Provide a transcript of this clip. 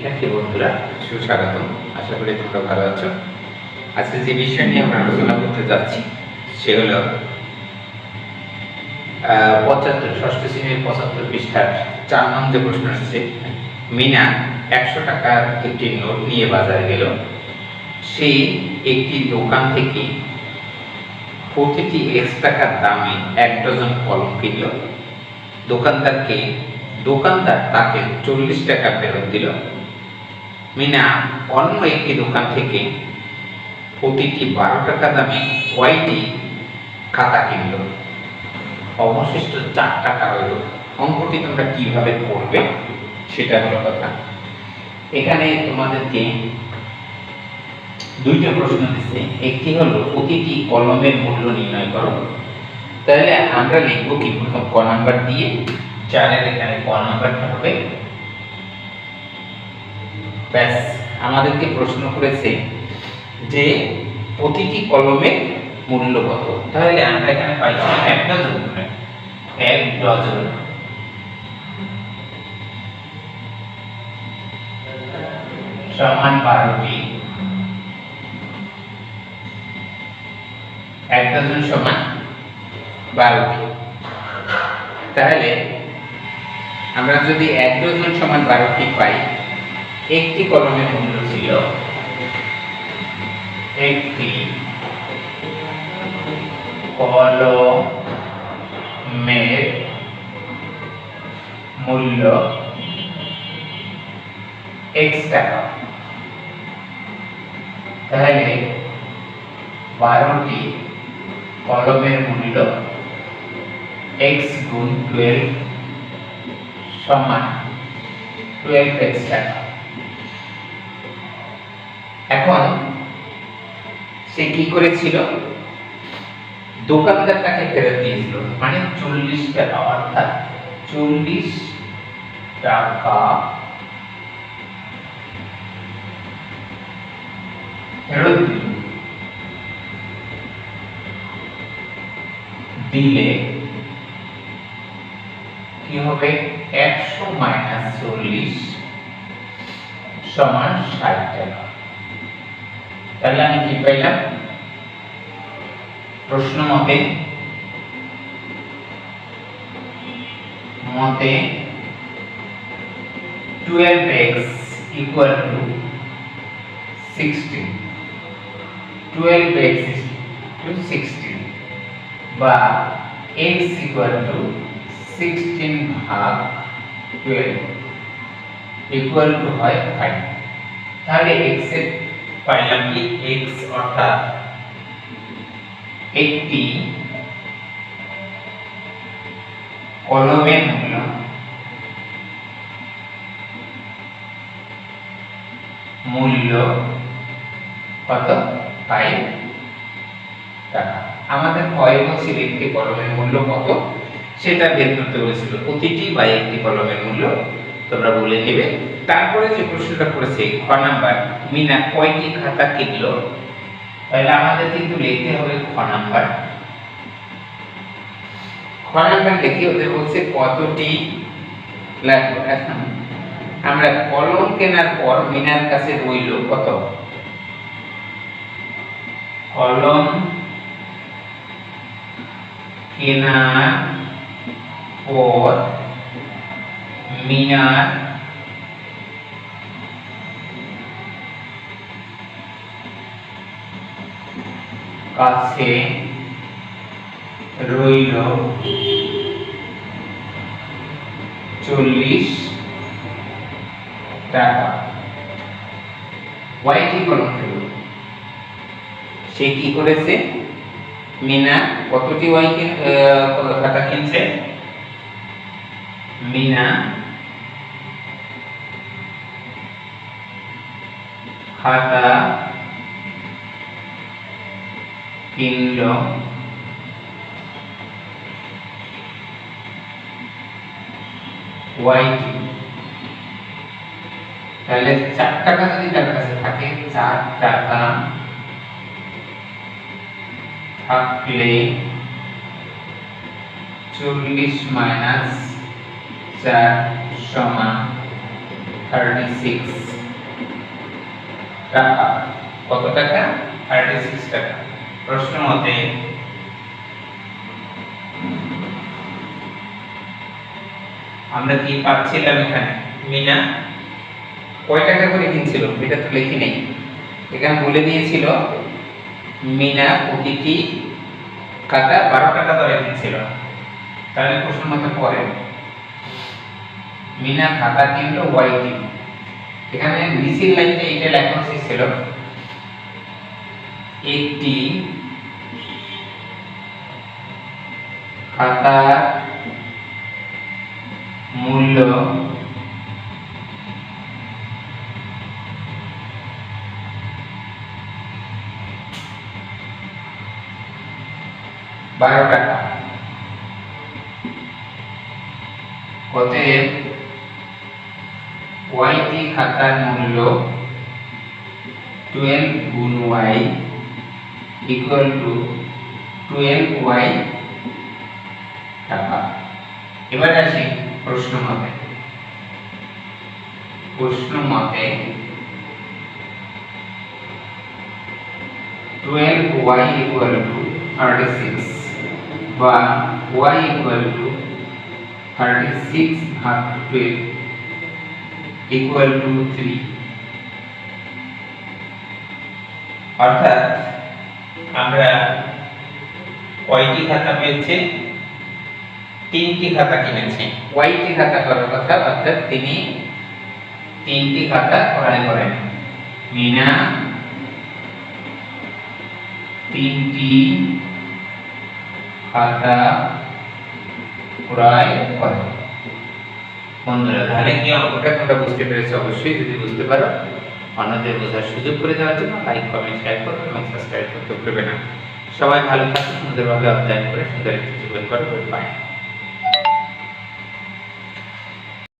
শিক্ষার্থী বন্ধুরা? সুস্বাগতম। আশা করি তোমরা ভালো আছো। আজকে যে বিষয় নিয়ে আমরা আলোচনা করতে যাচ্ছি, সে হলো পঁচাত্তর, ষষ্ঠ শ্রেণির পঁচাত্তর পৃষ্ঠার চার নং যে প্রশ্ন আসছে, মিনা একশো টাকার একটি নোট নিয়ে বাজারে গেল। সে একটি দোকান থেকে প্রতিটি এক্স টাকার দামে এক ডজন কলম কিনল। দোকানদারকে, দোকানদার তাকে চল্লিশ টাকা ফেরত দিল। মিনা, অন্য একটি দোকান থেকে প্রতিটি বারো টাকা দামে কয়টি খাতা কিনল। অবশিষ্ট চার টাকা রইল অঙ্কটি তোমরা কীভাবে করবে সেটা হলো কথা। এখানে তোমাদেরকে দুইটা প্রশ্ন দিচ্ছে। একটি হলো, প্রতিটি কলমের মূল্য নির্ণয় করো। তাহলে আমরা লিখব কি প্রথম ক নাম্বার দিয়ে, চারের এখানে ক নাম্বারটা হবে। ব্যাস, আমাদেরকে প্রশ্ন করেছে যে প্রতিটি কলমের মূল্য কত? তাহলে আমরা এখানে পাইছি এক ডজন এক ডজন। সমান বারোটি এক ডজন সমান বারোটি তাহলে আমরা যদি এক ডজন সমান বারোটি পাই একটি কলমের মূল্য ছিল একটি কলমের মূল্য এক্স টাকা। তাহলে বারোটি কলমের মূল্য এক্স গুণ টুয়েলভ সমান টুয়েলভ এক্স টাকা। এখন সে কি করেছিল? দোকানদার তাকে ফেরত দিয়েছিল। মানে চল্লিশ টাকা, অর্থাৎ চল্লিশ টাকা ফেরত দিল। দিলে কি হবে? একশো মাইনাস চল্লিশ সমান ষাট টাকা। তাহলে আমি কি পাইলাম প্রশ্ন মতে মতে twelve X equal to sixteen twelve X to sixteen বা এক্স ইকুয়াল টু সিক্সটিন ভাগ টুয়েলভ ইকুয়াল টু হয় ফাইভ তাহলে এক্সের পাইলাম কি অর্থাৎ একটি কলমের মূল্য। মূল্য কত? ফাইভ টাকা। আমাদের কয় বছর একটি কলমের মূল্য কত? সেটা বের করতে বলেছিল প্রতিটি বা একটি কলমের মূল্য তোমরা বলে নেবে তারপরে যে প্রশ্নটা করেছে খ নাম্বার, মিনা কয়টি খাতা কিনলো তাহলে আমাদের কিন্তু লিখতে হবে খ নাম্বার। খ নাম্বার লিখে ওদের বলছে কতটি লাগবে? এখন আমরা কলম কেনার পর মিনার কাছে রইল কত? কলম কেনার পর মিনার। কাছে রইল চল্লিশ টাকা। ওয়াইটি কলম সে কি করেছে? মিনা কতটি ওয়াই খাতা কিনছে? মিনা খাতা কিনল ওয়াইটি। তাহলে চার টাকা যদি তার কাছে থাকে, চার টাকা থাকলে চল্লিশ মাইনাস চার সমান থার্টি সিক্স টাকা? কত টাকা? থার্টি সিক্স টাকা। প্রশ্ন মতে, আমরা কি পাচ্ছিলাম এখানে? মিনা? কয় টাকা করে কিনছিল? এটা তো লিখি নেই। এখানে বলে দিয়েছিল, মিনা প্রতিটি খাতা বারো টাকা দরে কিনছিল। তাহলে প্রশ্ন মতো পরে। মিনা খাতা কিনলো ওয়াইটি এখানে নিচের লাইনটা এটা লেখা ছিল একটি খাতার মূল্য বারো টাকা। অতএব ওয়াইটি খাতার মূল্য টুয়েলভ গুণ Y equal to twelve Y টাকা। এবার আসি প্রশ্ন মতে প্রশ্ন মতে twelve Y equal to thirty six বা Y equal to thirty six ভাগ টুয়েলভ ইকুয়াল টু থ্রি অর্থাৎ আমরা কয়টি খাতা পেয়েছি? তিনটি খাতা কিনেছি। ওয়াইটি খাতা করার কথা? অর্থাৎ তিনি তিনটি খাতা ক্রয় করেন। মিনা, তিনটি খাতা ক্রয় করে বন্ধুরা, তাহলে কি অঙ্কটা তোমরা বুঝতে পেরেছ অবশ্যই, যদি বুঝতে পারো, অন্যদের বোঝার সুযোগ করে দেওয়ার জন্য লাইক কমেন্ট শেয়ার করো এবং সাবস্ক্রাইব করতে ভুলবে না। সবাই ভালো থাকুন সুন্দরভাবে অধ্যয়ন করে সুন্দর একটি জীবন করো বাই